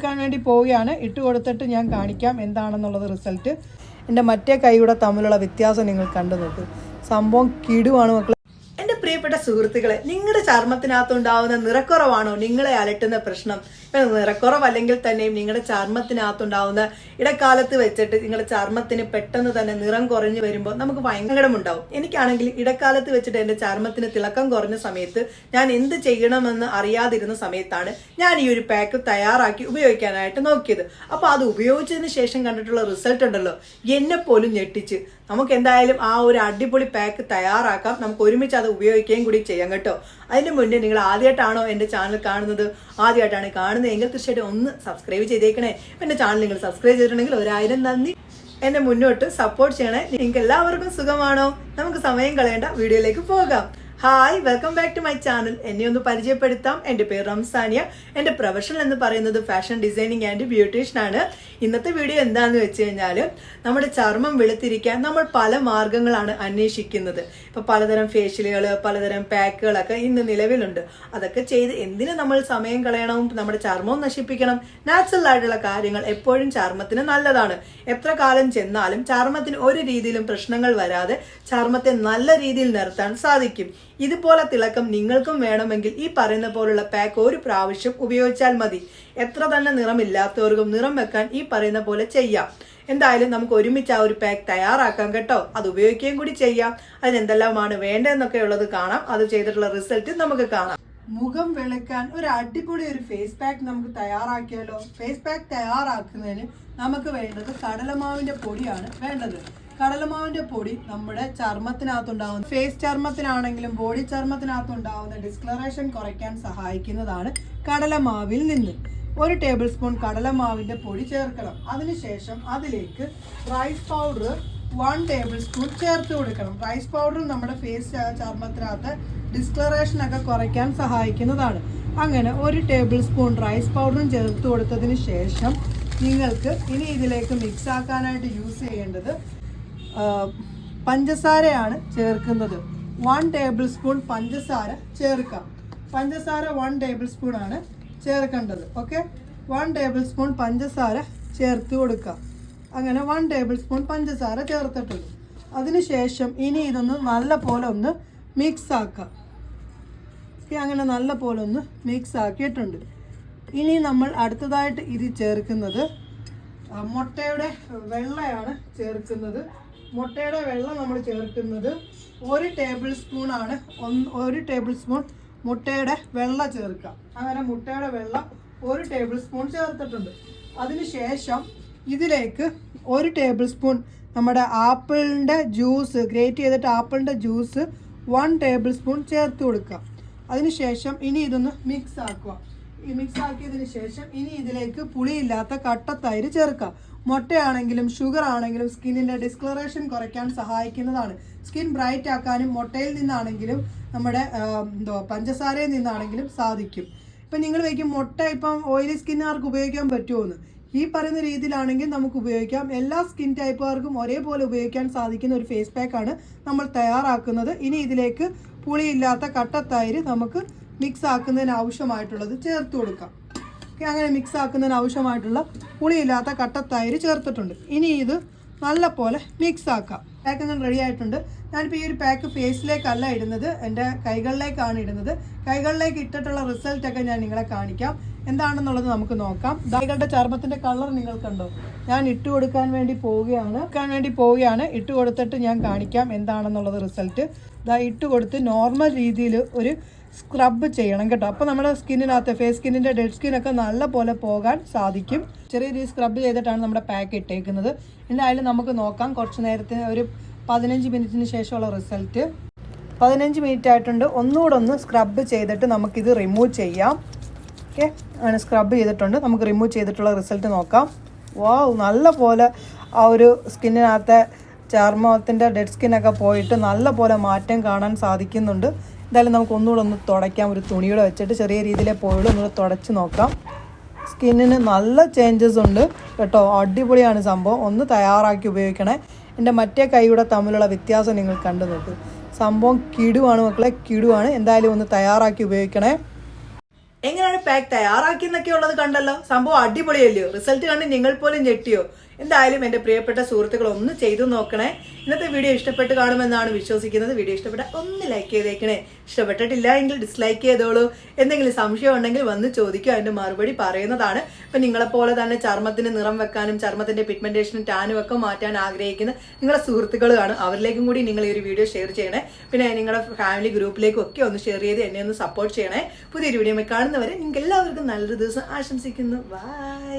എടുക്കാൻ വേണ്ടി പോവുകയാണ്. ഇട്ട് കൊടുത്തിട്ട് ഞാൻ കാണിക്കാം എന്താണെന്നുള്ളത് റിസൾട്ട്. എന്റെ മറ്റേ കൈയുടെ തമ്മിലുള്ള വ്യത്യാസം നിങ്ങൾ കണ്ടു നോക്ക്. സംഭവം കിടുവാണ് പ്രിയപ്പെട്ട സുഹൃത്തുക്കളെ നിങ്ങളുടെ ചർമ്മത്തിനകത്തുണ്ടാവുന്ന നിറക്കുറവാണോ നിങ്ങളെ അലട്ടുന്ന പ്രശ്നം? ഇപ്പം നിറക്കുറവല്ലെങ്കിൽ തന്നെയും നിങ്ങളുടെ ചർമ്മത്തിനകത്തുണ്ടാവുന്ന ഇടക്കാലത്ത് വെച്ചിട്ട് നിങ്ങളുടെ ചർമ്മത്തിന് പെട്ടെന്ന് തന്നെ നിറം കുറഞ്ഞു വരുമ്പോൾ നമുക്ക് ഭയങ്കരമുണ്ടാവും എനിക്കാണെങ്കിൽ ഇടക്കാലത്ത് വെച്ചിട്ട് എന്റെ ചർമ്മത്തിന് തിളക്കം കുറഞ്ഞ സമയത്ത് ഞാൻ എന്ത് ചെയ്യണമെന്ന് അറിയാതിരുന്ന സമയത്താണ് ഞാൻ ഈ ഒരു പാക്ക് തയ്യാറാക്കി ഉപയോഗിക്കാനായിട്ട് നോക്കിയത്. അപ്പോൾ അത് ഉപയോഗിച്ചതിന് ശേഷം കണ്ടിട്ടുള്ള റിസൾട്ട് ഉണ്ടല്ലോ. എന്നെ പോലും ഞെട്ടിച്ച്. നമുക്ക് എന്തായാലും ആ ഒരു അടിപൊളി പാക്ക് തയ്യാറാക്കാം. നമുക്ക് ഒരുമിച്ച് അത് ഉപയോഗിക്കുകയും കൂടി ചെയ്യാം കേട്ടോ. അതിന് മുന്നേ നിങ്ങൾ ആദ്യമായിട്ടാണോ എന്റെ ചാനൽ കാണുന്നത്? ആദ്യമായിട്ടാണ് കാണുന്നതെങ്കിൽ തീർച്ചയായിട്ടും ഒന്ന് സബ്സ്ക്രൈബ് ചെയ്തേക്കണേ. എന്റെ ചാനൽ നിങ്ങൾ സബ്സ്ക്രൈബ് ചെയ്തിട്ടുണ്ടെങ്കിൽ ഒരായിരം നന്ദി. എന്നെ മുന്നോട്ട് സപ്പോർട്ട് ചെയ്യണേ. നിങ്ങൾക്ക് എല്ലാവർക്കും സുഖമാണോ? നമുക്ക് സമയം കളയേണ്ട. വീഡിയോയിലേക്ക് പോകാം. Hi welcome back to my channel എന്നെ ഒന്ന് പരിചയപ്പെടുത്താം. എന്റെ പേര് റംസാനിയ. എന്റെ പ്രൊഫഷണൽ എന്ന് പറയുന്നത് ഫാഷൻ ഡിസൈനിങ് ആൻഡ് ബ്യൂട്ടീഷ്യൻ ആണ്. ഇന്നത്തെ വീഡിയോ എന്താണെന്ന് വെച്ച് കഴിഞ്ഞാൽ നമ്മുടെ ചർമ്മം വെളുത്തിരിക്കാൻ നമ്മൾ പല മാർഗങ്ങളാണ് അന്വേഷിക്കുന്നത്. ഇപ്പൊ പലതരം ഫേഷ്യലുകൾ പലതരം പാക്കുകളൊക്കെ ഇന്ന് നിലവിലുണ്ട്. അതൊക്കെ ചെയ്ത് എന്തിനു നമ്മൾ സമയം കളയണം നമ്മുടെ ചർമ്മം നശിപ്പിക്കണം? നാച്ചുറൽ ആയിട്ടുള്ള കാര്യങ്ങൾ എപ്പോഴും ചർമ്മത്തിന് നല്ലതാണ്. എത്ര കാലം ചെന്നാലും ചർമ്മത്തിന് ഒരു രീതിയിലും പ്രശ്നങ്ങൾ വരാതെ ചർമ്മത്തെ നല്ല രീതിയിൽ നിർത്താൻ സാധിക്കും. ഇതുപോലെ തിളക്കം നിങ്ങൾക്കും വേണമെങ്കിൽ ഈ പറയുന്ന പോലുള്ള പാക്ക് ഒരു പ്രാവശ്യം ഉപയോഗിച്ചാൽ മതി. എത്ര തന്നെ നിറമില്ലാത്തവർക്കും നിറം വെക്കാൻ ഈ പറയുന്ന പോലെ ചെയ്യാം. എന്തായാലും നമുക്ക് ഒരുമിച്ച് ആ ഒരു പാക്ക് തയ്യാറാക്കാം കേട്ടോ. അത് ഉപയോഗിക്കുകയും കൂടി ചെയ്യാം. അതിന് എന്തെല്ലാമാണ് വേണ്ടതെന്നൊക്കെ ഉള്ളത് കാണാം. അത് ചെയ്തിട്ടുള്ള റിസൾട്ട് നമുക്ക് കാണാം. മുഖം വെളുക്കാൻ ഒരു അടിപൊളി ഒരു ഫേസ് പാക്ക് നമുക്ക് തയ്യാറാക്കിയാലോ? ഫേസ് പാക്ക് തയ്യാറാക്കുന്നതിന് നമുക്ക് വേണ്ടത് കടലമാവിന്റെ പൊടിയാണ് വേണ്ടത്. കടലമാവിന്റെ പൊടി നമ്മുടെ ചർമ്മത്തിനകത്തുണ്ടാവുന്ന ഫേസ് ചർമ്മത്തിനാണെങ്കിലും ബോഡി ചർമ്മത്തിനകത്തുണ്ടാവുന്ന ഡിസ്ക്ലറേഷൻ കുറയ്ക്കാൻ സഹായിക്കുന്നതാണ് കടലമാവിൽ നിന്ന്. ഒരു ടേബിൾ സ്പൂൺ കടലമാവിന്റെ പൊടി ചേർക്കണം. അതിനുശേഷം അതിലേക്ക് rice powder one tablespoon ചേർത്ത് കൊടുക്കണം. റൈസ് പൗഡർ നമ്മുടെ ഫേസ് ചർമ്മത്തിനകത്ത് ഡിസ്ക്ലറേഷൻ ഒക്കെ കുറയ്ക്കാൻ സഹായിക്കുന്നതാണ്. അങ്ങനെ ഒരു ടേബിൾ സ്പൂൺ റൈസ് പൗഡറും ചേർത്ത് കൊടുത്തതിന് ശേഷം നിങ്ങൾക്ക് ഇനി ഇതിലേക്ക് മിക്സ് ആക്കാനായിട്ട് യൂസ് ചെയ്യേണ്ടത് പഞ്ചസാരയാണ് ചേർക്കുന്നത്. വൺ ടേബിൾ സ്പൂൺ പഞ്ചസാര ചേർക്കാം. പഞ്ചസാര വൺ ടേബിൾ സ്പൂൺ ആണ് ചേർക്കേണ്ടത്. ഓക്കെ വൺ ടേബിൾ സ്പൂൺ പഞ്ചസാര ചേർത്ത് കൊടുക്കാം. അങ്ങനെ വൺ ടേബിൾ സ്പൂൺ പഞ്ചസാര ചേർത്തിട്ടുണ്ട്. അതിനുശേഷം ഇനി ഇതൊന്ന് നല്ല പോലെ ഒന്ന് മിക്സ് ആക്കാം. അങ്ങനെ നല്ല പോലെ ഒന്ന് മിക്സ് ആക്കിയിട്ടുണ്ട്. ഇനി നമ്മൾ അടുത്തതായിട്ട് ഇത് ചേർക്കുന്നത് മുട്ടയുടെ വെള്ളയാണ് ചേർക്കുന്നത്. മുട്ടയുടെ വെള്ളം നമ്മൾ ചേർക്കുന്നത് ഒരു ടേബിൾ സ്പൂൺ ആണ്. ഒരു ടേബിൾ സ്പൂൺ മുട്ടയുടെ വെള്ളം ചേർക്കുക. അങ്ങനെ മുട്ടയുടെ വെള്ളം ഒരു ടേബിൾ സ്പൂൺ ചേർത്തിട്ടുണ്ട്. അതിനുശേഷം ഇതിലേക്ക് ഒരു ടേബിൾ സ്പൂൺ നമ്മുടെ ആപ്പിളിന്റെ ജ്യൂസ് ഗ്രേറ്റ് ചെയ്തിട്ട് ആപ്പിളിന്റെ ജ്യൂസ് വൺ ടേബിൾ സ്പൂൺ ചേർത്ത് കൊടുക്കുക. അതിനുശേഷം ഇനി ഇതൊന്ന് മിക്സ് ആക്കുക. മിക്സ് ആക്കിയതിന് ശേഷം ഇനി ഇതിലേക്ക് പുളിയില്ലാത്ത കട്ടത്തൈര് ചേർക്കാം. മുട്ടയാണെങ്കിലും ഷുഗർ ആണെങ്കിലും സ്കിന്നിന്റെ ഡിസ്ക്ലറേഷൻ കുറയ്ക്കാൻ സഹായിക്കുന്നതാണ്. സ്കിൻ ബ്രൈറ്റ് ആക്കാനും മുട്ടയിൽ നിന്നാണെങ്കിലും നമ്മുടെ എന്തോ പഞ്ചസാരയിൽ നിന്നാണെങ്കിലും സാധിക്കും. ഇപ്പം നിങ്ങൾ വയ്ക്കും മുട്ട ഇപ്പം ഓയിലി സ്കിന്നുകാർക്ക് ഉപയോഗിക്കാൻ പറ്റുമോന്ന് ഈ പറയുന്ന രീതിയിലാണെങ്കിൽ നമുക്ക് ഉപയോഗിക്കാം. എല്ലാ സ്കിൻ ടൈപ്പുകാർക്കും ഒരേപോലെ ഉപയോഗിക്കാൻ സാധിക്കുന്ന ഒരു ഫേസ് പാക്കാണ് നമ്മൾ തയ്യാറാക്കുന്നത്. ഇനി ഇതിലേക്ക് പുളിയില്ലാത്ത കട്ടത്തൈര് നമുക്ക് മിക്സ് ആക്കുന്നതിന് ആവശ്യമായിട്ടുള്ളത് ചേർത്ത് കൊടുക്കാം. ഓക്കെ അങ്ങനെ മിക്സ് ആക്കുന്നതിന് ആവശ്യമായിട്ടുള്ള പുളിയില്ലാത്ത കട്ടത്തൈര് ചേർത്തിട്ടുണ്ട്. ഇനി ഇത് നല്ല പോലെ മിക്സ് ആക്കാം പാക്ക് അങ്ങനെ റെഡി ആയിട്ടുണ്ട്. ഞാനിപ്പോൾ ഈ ഒരു പാക്ക് ഫേസിലേക്കല്ല ഇടുന്നത് എന്റെ കൈകളിലേക്കാണ് ഇടുന്നത്. കൈകളിലേക്ക് ഇട്ടിട്ടുള്ള റിസൾട്ടൊക്കെ ഞാൻ നിങ്ങളെ കാണിക്കാം. എന്താണെന്നുള്ളത് നമുക്ക് നോക്കാം. കൈകളുടെ ചർമ്മത്തിന്റെ കളർ നിങ്ങൾ കണ്ടോ? ഞാൻ ഇട്ട് കൊടുക്കാൻ വേണ്ടി പോവുകയാണ്. കൊടുക്കാൻ വേണ്ടി പോവുകയാണ്. ഇട്ട് കൊടുത്തിട്ട് ഞാൻ കാണിക്കാം എന്താണെന്നുള്ളത് റിസൾട്ട് ഇതാ ഇട്ട് കൊടുത്ത് നോർമൽ രീതിയിൽ ഒരു സ്ക്രബ് ചെയ്യണം കേട്ടോ. അപ്പോൾ നമ്മുടെ സ്കിന്നിനകത്ത് ഫേസ് സ്കിന്നിന്റെ ഡെഡ് സ്കിന്നൊക്കെ നല്ല പോലെ പോകാൻ സാധിക്കും. ചെറിയ രീതിയിൽ സ്ക്രബ് ചെയ്തിട്ടാണ് നമ്മുടെ പാക്ക് ഇട്ടേക്കുന്നത്. എന്തായാലും നമുക്ക് നോക്കാം. കുറച്ച് നേരത്തിന് ഒരു പതിനഞ്ച് മിനിറ്റിന് ശേഷമുള്ള റിസൾട്ട് പതിനഞ്ച് മിനിറ്റ് ആയിട്ടുണ്ട്. ഒന്നുകൂടെ ഒന്ന് സ്ക്രബ് ചെയ്തിട്ട് നമുക്കിത് റിമൂവ് ചെയ്യാം. ഓക്കെ അങ്ങനെ സ്ക്രബ് ചെയ്തിട്ടുണ്ട്. നമുക്ക് റിമൂവ് ചെയ്തിട്ടുള്ള റിസൾട്ട് നോക്കാം. വാ നല്ല പോലെ ആ ഒരു സ്കിന്നിനകത്തെ ചർമ്മത്തിന്റെ ഡെഡ് സ്കിന്നൊക്കെ പോയിട്ട് നല്ല പോലെ മാറ്റം കാണാൻ സാധിക്കുന്നുണ്ട്. എന്തായാലും നമുക്ക് ഒന്നുകൂടെ ഒന്ന് തുടയ്ക്കാം. ഒരു തുണിയുടെ വെച്ചിട്ട് ചെറിയ രീതിയിലെ പോയുള്ളൂ. ഒന്നുകൂടെ തുടച്ച് നോക്കാം. സ്കിന്നിന് നല്ല ചേഞ്ചസ് ഉണ്ട്. കേട്ടോ അടിപൊളിയാണ് സംഭവം. ഒന്ന് തയ്യാറാക്കി ഉപയോഗിക്കണേ. എന്റെ മറ്റേ കൈയുടെ തമ്മിലുള്ള വ്യത്യാസം നിങ്ങൾ കണ്ടു നോക്ക്. സംഭവം കിടുവാണ് മക്കളെ കിടുവാണ്. എന്തായാലും ഒന്ന് തയ്യാറാക്കി ഉപയോഗിക്കണേ. എങ്ങനെയാണ് പാക്ക് തയ്യാറാക്കിയെന്നൊക്കെ ഉള്ളത് കണ്ടല്ലോ? സംഭവം അടിപൊളിയല്ലയോ റിസൾട്ട് കണ്ട് നിങ്ങൾ പോലും ഞെട്ടിയോ? എന്തായാലും എന്റെ പ്രിയപ്പെട്ട സുഹൃത്തുക്കൾ ഒന്ന് ചെയ്തു നോക്കണേ. ഇന്നത്തെ വീഡിയോ ഇഷ്ടപ്പെട്ട് കാണുമെന്നാണ് വിശ്വസിക്കുന്നത്. വീഡിയോ ഇഷ്ടപ്പെട്ട ഒന്ന് ലൈക്ക് ചെയ്തേക്കണേ. ഇഷ്ടപ്പെട്ടിട്ടില്ല എങ്കിൽ ഡിസ്ലൈക്ക് ചെയ്തോളൂ. എന്തെങ്കിലും സംശയം ഉണ്ടെങ്കിൽ വന്ന് ചോദിക്കുക. അതിന്റെ മറുപടി പറയുന്നതാണ്. ഇപ്പം നിങ്ങളെപ്പോലെ തന്നെ ചർമ്മത്തിന് നിറം വെക്കാനും ചർമ്മത്തിന്റെ പിഗ്മെന്റേഷനും ടാനും ഒക്കെ മാറ്റാൻ ആഗ്രഹിക്കുന്ന നിങ്ങളുടെ സുഹൃത്തുക്കൾ കാണും. അവരിലേക്കും കൂടി നിങ്ങൾ ഈ ഒരു വീഡിയോ ഷെയർ ചെയ്യണേ. പിന്നെ നിങ്ങളുടെ ഫാമിലി ഗ്രൂപ്പിലേക്കും ഒക്കെ ഒന്ന് ഷെയർ ചെയ്ത് എന്നെ ഒന്ന് സപ്പോർട്ട് ചെയ്യണേ. പുതിയൊരു വീഡിയോ കാണുന്നവരെ നിങ്ങൾക്ക് എല്ലാവർക്കും നല്ലൊരു ദിവസം ആശംസിക്കുന്നു. ബൈ